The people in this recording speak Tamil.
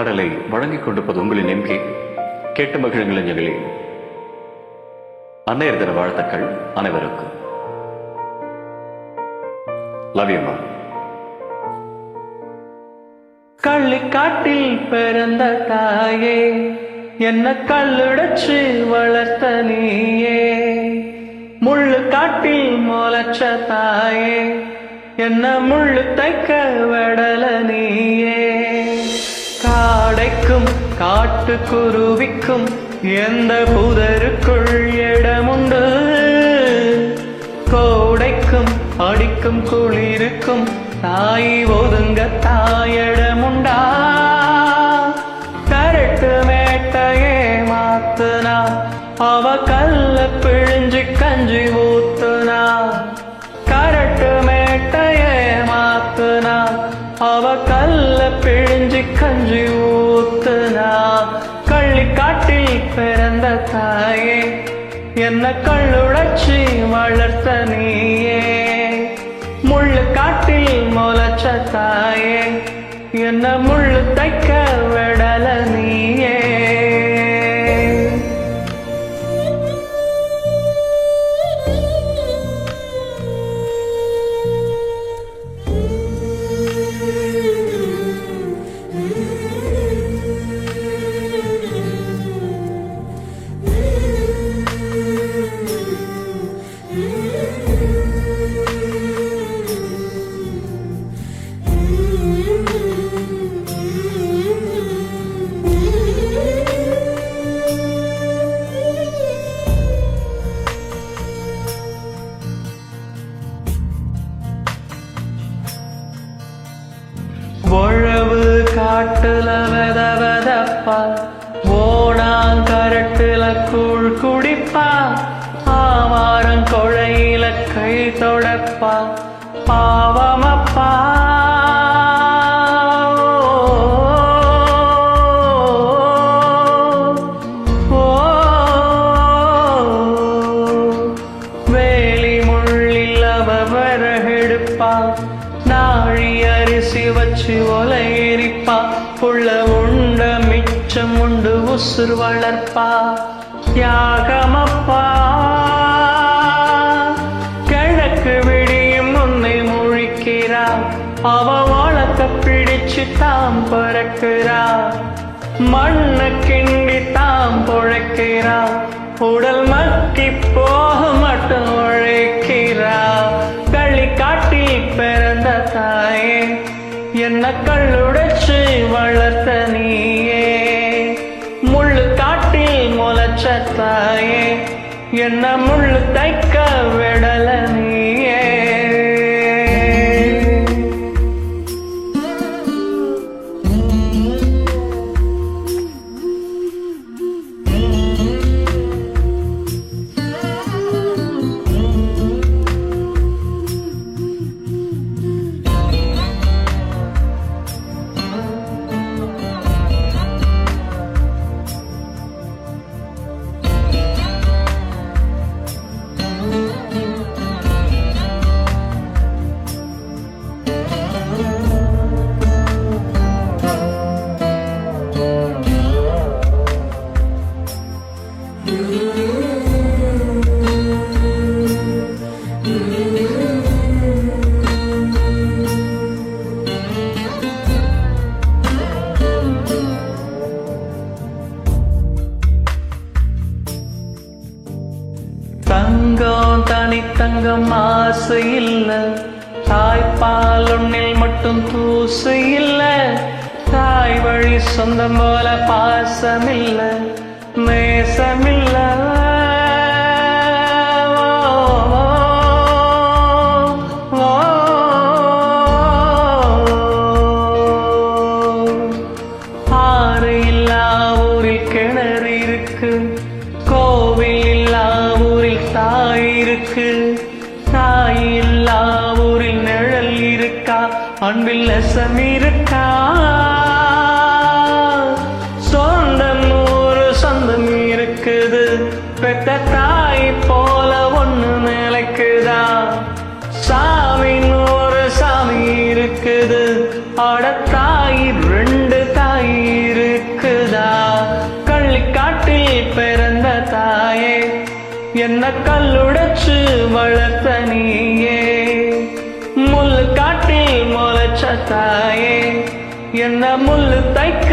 பாடலை வழங்கிக் கொண்டிருப்பது உங்களின் எம்கே கேட்டு மகிழுங்கள் எங்களே. அன்னையர் தின வாழ்த்துக்கள் அனைவருக்கும். லவ் கள்ளிக்காட்டில் பிறந்த தாயே என்ன கல்லுடைச்சு வளர்த்த நீயே. முள்ளு காட்டில் முளைச்ச தாயே என்ன முள்ளு தைக்க விடல நீ. காட்டுக்குருவிக்கும் எந்த புதருக்குள் இடமுண்டு கோடைக்கும் அடிக்கும் குளிருக்கும் தாய் ஒதுங்க தாயடமுண்டா? கரட்டு மேட்டையே மாத்துனா அவ கல்ல பிழிஞ்சு கஞ்சி ஊத்துனா அவ கல்ல பிழிஞ்சு கஞ்சி ஊத்துனா கள்ளி காட்டில் பிறந்த தாயே என்ன கள்ளுடைச்சி வளர்த்த நீயே. முள்ளு காட்டில் முளைச்ச தாயே என்ன முள்ளு தைக்க காட்டுல வெத வெதப்பா ஓணாங்கரட்டுல கூழ் குடிப்பா ஆவாரம் கொழையில கை தொடப்பா பாவமப்பா. வேலி முள்ளில் அவ விறகெடுப்பா நாழி அரிசி வச்சு ஒலை புள்ள உண்ட மிச்சம் உண்டு உசுர் வளர்ப்பா. தியாகமப்பா கிழக்கு விடியும் உன்னை முழிக்கிறா. அவ வழக்க பிடிச்சு தாம் பறக்கிறா. மண்ண கிண்டி தாம் பொழைக்கிறா. உடல் மக்கி போக என்ன ஆசை இல்ல தாய்ப்பால் உன்னில் மட்டும் தூசு இல்ல தாய் வழி சொந்தம் போல பாசமில்ல. நேசமில்ல ஓ, ஓ. ஆறு இல்லா ஊரில் கிணறு இருக்கு. கோவில் இல்லா ஊரில் தாய் இருக்கு. அன்பில் நெசம் சொந்தம் ஒரு சொந்தம் இருக்குது. பெத்த தாய் போல ஒண்ணு நிலைக்குதா சாமி ஒரு சாமி இருக்குது. அட தாய் ரெண்டு தாய் இருக்குதா? கள்ளிக்காட்டில் பிறந்த தாயே என்ன கல்லுடைச்சு வளர்த்த நீயே. முள்ளு காட்டில் முளைச்ச தாயே என்ன முள்ளு தைக்க